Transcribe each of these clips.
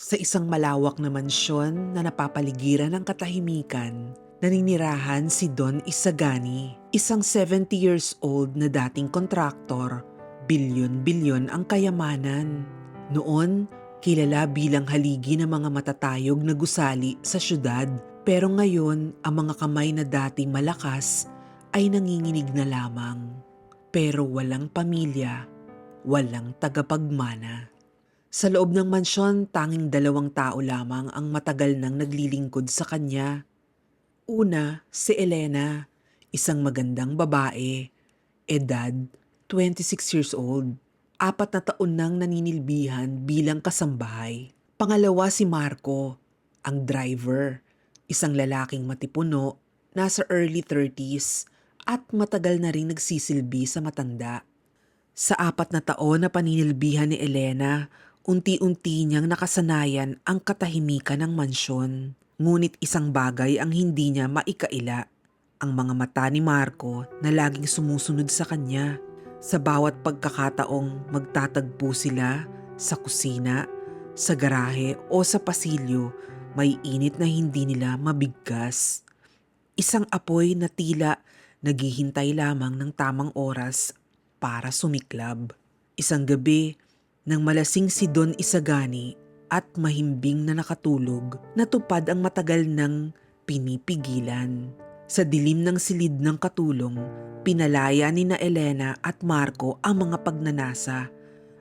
Sa isang malawak na mansyon na napapaligiran ng katahimikan, naninirahan si Don Isagani, isang 70 years old na dating kontraktor. Bilyon-bilyon ang kayamanan. Noon, kilala bilang haligi ng mga matatayog na gusali sa syudad. Pero ngayon, ang mga kamay na dating malakas ay nanginginig na lamang. Pero walang pamilya, walang tagapagmana. Sa loob ng mansyon, tanging dalawang tao lamang ang matagal nang naglilingkod sa kanya. Una, si Elena, isang magandang babae, edad 26 years old. Apat na taon nang naninilbihan bilang kasambahay. Pangalawa si Marco, ang driver, isang lalaking matipuno, nasa early 30s at matagal na rin nagsisilbi sa matanda. Sa apat na taon na paninilbihan ni Elena, unti-unti niyang nakasanayan ang katahimikan ng mansyon. Ngunit isang bagay ang hindi niya maikaila. Ang mga mata ni Marco na laging sumusunod sa kanya. Sa bawat pagkakataong magtatagpo sila sa kusina, sa garahe o sa pasilyo, may init na hindi nila mabigkas. Isang apoy na tila naghihintay lamang ng tamang oras para sumiklab. Isang gabi, nang malasing si Don Isagani at mahimbing na nakatulog, natupad ang matagal ng pinipigilan. Sa dilim ng silid ng katulong, pinalaya ni na Elena at Marco ang mga pagnanasa.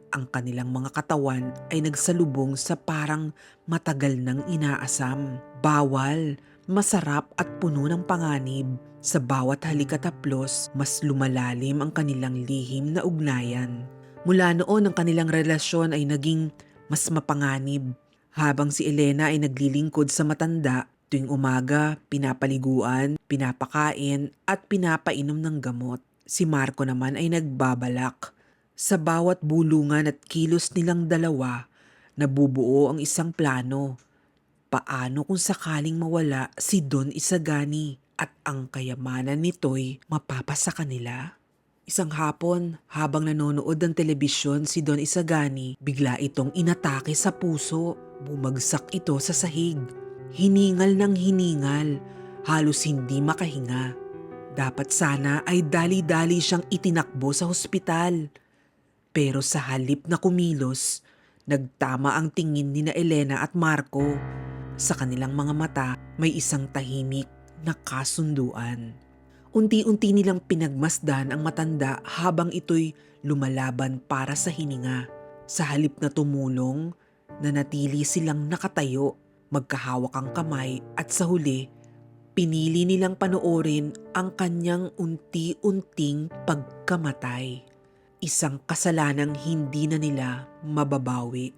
Ang kanilang mga katawan ay nagsalubong sa parang matagal ng inaasam. Bawal, masarap at puno ng panganib. Sa bawat halikataplos, mas lumalalim ang kanilang lihim na ugnayan. Mula noon ang kanilang relasyon ay naging mas mapanganib. Habang si Elena ay naglilingkod sa matanda, tuwing umaga, pinapaliguan, pinapakain at pinapainom ng gamot. Si Marco naman ay nagbabalak. Sa bawat bulungan at kilos nilang dalawa, nabubuo ang isang plano. Paano kung sakaling mawala si Don Isagani at ang kayamanan nito'y mapapasa kanila? Isang hapon, habang nanonood ng telebisyon si Don Isagani, bigla itong inatake sa puso. Bumagsak ito sa sahig. Hiningal ng hiningal, halos hindi makahinga. Dapat sana ay dali-dali siyang itinakbo sa hospital. Pero sa halip na kumilos, nagtama ang tingin ni na Elena at Marco. Sa kanilang mga mata, may isang tahimik na kasunduan. Unti-unti nilang pinagmasdan ang matanda habang ito'y lumalaban para sa hininga. Sa halip na tumulong, nanatili silang nakatayo, magkahawak ang kamay at sa huli, pinili nilang panoorin ang kanyang unti-unting pagkamatay. Isang kasalanang hindi na nila mababawi.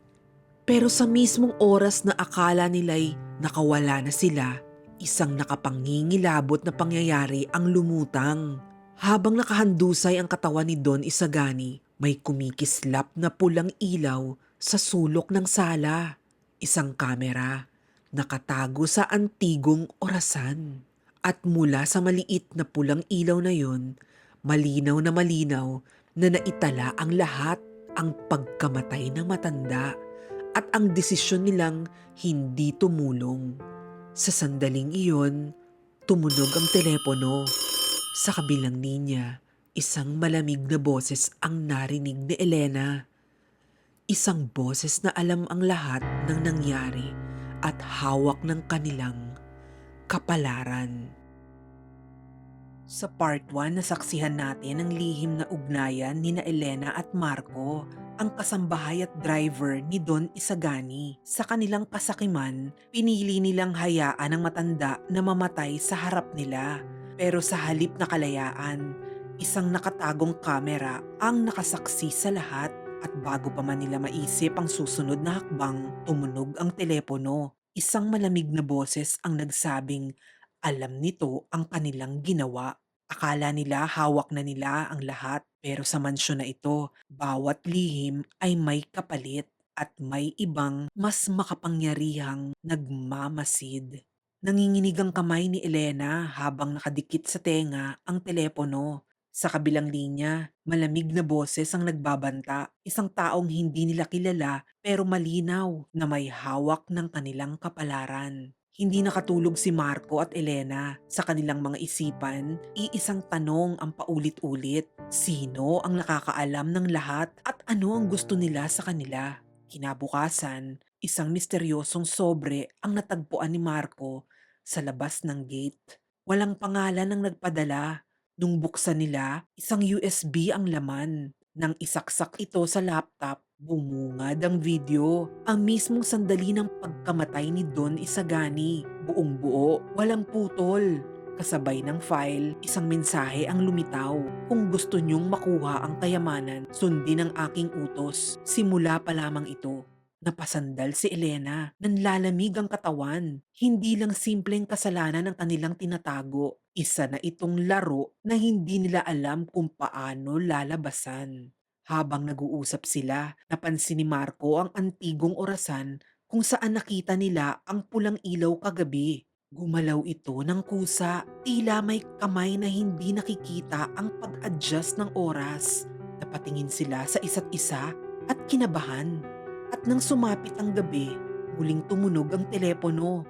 Pero sa mismong oras na akala nila'y nakawala na sila, isang nakapangingilabot na pangyayari ang lumutang. Habang nakahandusay ang katawan ni Don Isagani, may kumikislap na pulang ilaw sa sulok ng sala. Isang kamera, nakatago sa antigong orasan. At mula sa maliit na pulang ilaw na yon, malinaw na malinaw na naitala ang lahat ang pagkamatay ng matanda at ang desisyon nilang hindi tumulong. Sa sandaling iyon, tumunog ang telepono. Sa kabilang linya, isang malamig na boses ang narinig ni Elena. Isang boses na alam ang lahat ng nangyari at hawak ng kanilang kapalaran. Sa part 1, nasaksihan natin ang lihim na ugnayan ni na Elena at Marco, ang kasambahay at driver ni Don Isagani. Sa kanilang kasakiman, pinili nilang hayaan ang matanda na mamatay sa harap nila. Pero sa halip na kalayaan, isang nakatagong kamera ang nakasaksi sa lahat. At bago pa man nila maisip ang susunod na hakbang, tumunog ang telepono. Isang malamig na boses ang nagsabing alam nito ang kanilang ginawa. Akala nila hawak na nila ang lahat pero sa mansyon na ito, bawat lihim ay may kapalit at may ibang mas makapangyarihang nagmamasid. Nanginginig ang kamay ni Elena habang nakadikit sa tenga ang telepono. Sa kabilang linya, malamig na boses ang nagbabanta. Isang taong hindi nila kilala pero malinaw na may hawak ng kanilang kapalaran. Hindi nakatulog si Marco at Elena. Sa kanilang mga isipan, iisang tanong ang paulit-ulit. Sino ang nakakaalam ng lahat at ano ang gusto nila sa kanila? Kinabukasan, isang misteryosong sobre ang natagpuan ni Marco sa labas ng gate. Walang pangalan ang nagpadala. Nung buksan nila, isang USB ang laman. Nang isaksak ito sa laptop, bumungad ang video. Ang mismong sandali ng pagkamatay ni Don Isagani. Buong buo, walang putol. Kasabay ng file, isang mensahe ang lumitaw. Kung gusto niyong makuha ang kayamanan, sundin ang aking utos. Simula pa lamang ito. Napasandal si Elena, nanlalamig ang katawan. Hindi lang simpleng kasalanan ang kanilang tinatago. Isa na itong laro na hindi nila alam kung paano lalabasan. Habang nag-uusap sila, napansin ni Marco ang antigong orasan kung saan nakita nila ang pulang ilaw kagabi. Gumalaw ito ng kusa, tila may kamay na hindi nakikita ang pag-adjust ng oras. Napatingin sila sa isa't isa at kinabahan. At nang sumapit ang gabi, muling tumunog ang telepono.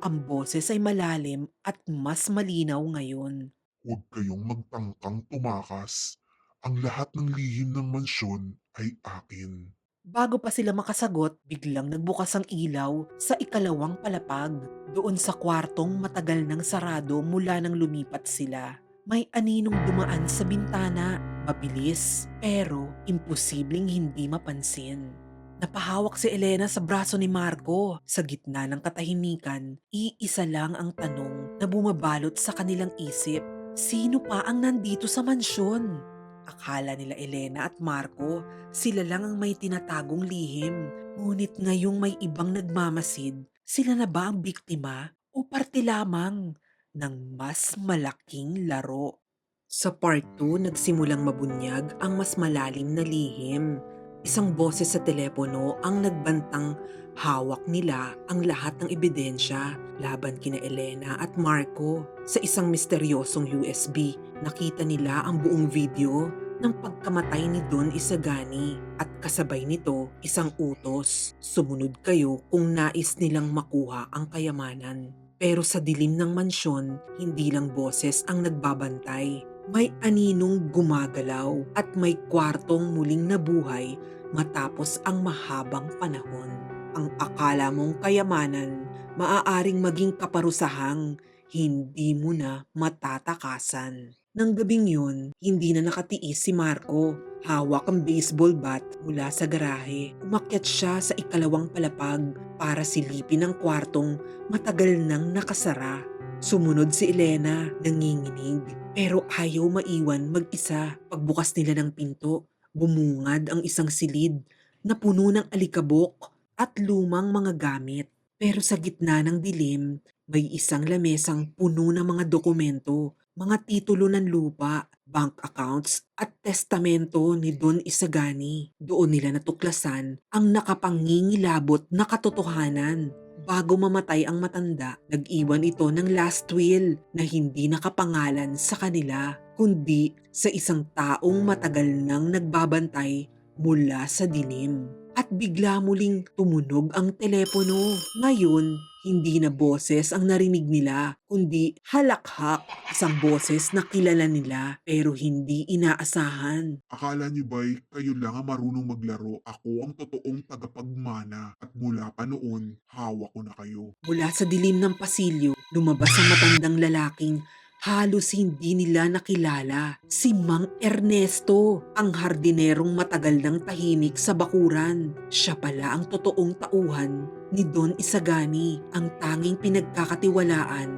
Ang boses ay malalim at mas malinaw ngayon. Huwag kayong magtangkang tumakas. Ang lahat ng lihim ng mansyon ay akin. Bago pa sila makasagot, biglang nagbukas ang ilaw sa ikalawang palapag. Doon sa kwartong matagal nang sarado mula nang lumipat sila. May aninong dumaan sa bintana, mabilis, pero imposibleng hindi mapansin. Napahawak si Elena sa braso ni Marco. Sa gitna ng katahimikan, iisa lang ang tanong na bumabalot sa kanilang isip. Sino pa ang nandito sa mansyon? Akala nila Elena at Marco, sila lang ang may tinatagong lihim. Ngunit ngayong may ibang nagmamasid, sila na ba ang biktima o parte lamang ng mas malaking laro? Sa part 2, nagsimulang mabunyag ang mas malalim na lihim. Isang boses sa telepono ang nagbantang hawak nila ang lahat ng ebidensya laban kina Elena at Marco. Sa isang misteryosong USB, nakita nila ang buong video ng pagkamatay ni Don Isagani at kasabay nito isang utos. Sumunod kayo kung nais nilang makuha ang kayamanan. Pero sa dilim ng mansyon, hindi lang boses ang nagbabantay. May aninong gumagalaw at may kwartong muling nabuhay matapos ang mahabang panahon. Ang akala mong kayamanan, maaaring maging kaparusahang hindi mo na matatakasan. Nang gabing yun, hindi na nakatiis si Marco. Hawak ang baseball bat mula sa garahe. Umakyat siya sa ikalawang palapag para silipin ang kwartong matagal nang nakasara. Sumunod si Elena, nanginginig. Pero ayaw maiwan mag-isa. Pagbukas nila ng pinto, bumungad ang isang silid na puno ng alikabok at lumang mga gamit. Pero sa gitna ng dilim, may isang lamesang puno ng mga dokumento, mga titulo ng lupa, bank accounts at testamento ni Don Isagani. Doon nila natuklasan ang nakapangingilabot na katotohanan. Bago mamatay ang matanda, nag-iwan ito ng last will na hindi nakapangalan sa kanila, kundi sa isang taong matagal nang nagbabantay mula sa dilim. At bigla muling tumunog ang telepono. Ngayon, hindi na boses ang narinig nila, kundi halakhak, isang boses na kilala nila pero hindi inaasahan. Akala niyo ba'y kayo lang ang marunong maglaro? Ako ang totoong tagapagmana at mula pa noon, hawak ko na kayo. Mula sa dilim ng pasilyo, lumabas ang matandang lalaking halos hindi nila nakilala. Si Mang Ernesto, ang hardinerong matagal ng tahimik sa bakuran. Siya pala ang totoong tauhan ni Don Isagani, ang tanging pinagkakatiwalaan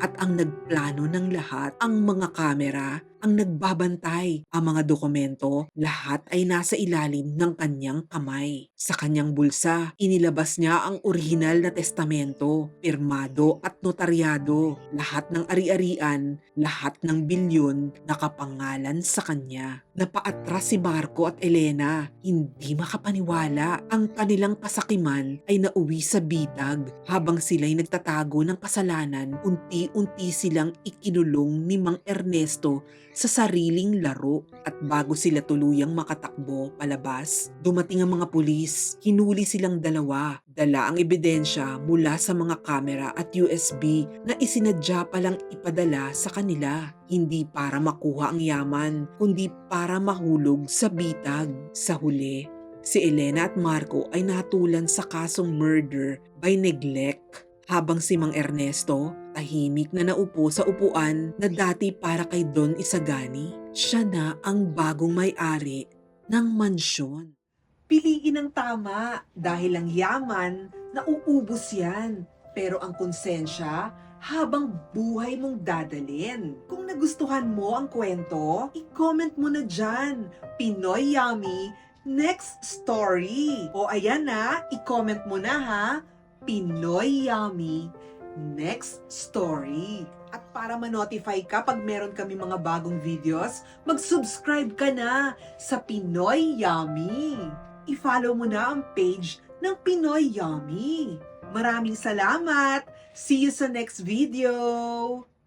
at ang nagplano ng lahat. Ang mga kamera ang nagbabantay. Ang mga dokumento, lahat ay nasa ilalim ng kanyang kamay. Sa kanyang bulsa, inilabas niya ang orihinal na testamento, pirmado at notaryado. Lahat ng ari-arian, lahat ng bilyon nakapangalan sa kanya. Napaatras si Marco at Elena. Hindi makapaniwala. Ang kanilang kasakiman ay nauwi sa bitag. Habang sila'y nagtatago ng kasalanan, unti-unti silang ikinulong ni Mang Ernesto sa sariling laro at bago sila tuluyang makatakbo palabas, dumating ang mga pulis. Hinuli silang dalawa. Dala ang ebidensya mula sa mga kamera at USB na isinadya palang ipadala sa kanila. Hindi para makuha ang yaman, kundi para mahulog sa bitag. Sa huli, si Elena at Marco ay nahatulan sa kasong murder by neglect habang si Mang Ernesto tahimik na naupo sa upuan na dati para kay Don Isagani. Siya na ang bagong may-ari ng mansyon. Piliin ang tama dahil ang yaman nauubos yan. Pero ang konsensya habang buhay mong dadalin. Kung nagustuhan mo ang kwento, i-comment mo na dyan. Pinoy Yummy Next Story. O ayan na, i-comment mo na ha. Pinoy Yummy Next Story. At para ma-notify ka pag meron kami mga bagong videos, mag-subscribe ka na sa Pinoy Yummy. I-follow mo na ang page ng Pinoy Yummy. Maraming salamat! See you sa next video!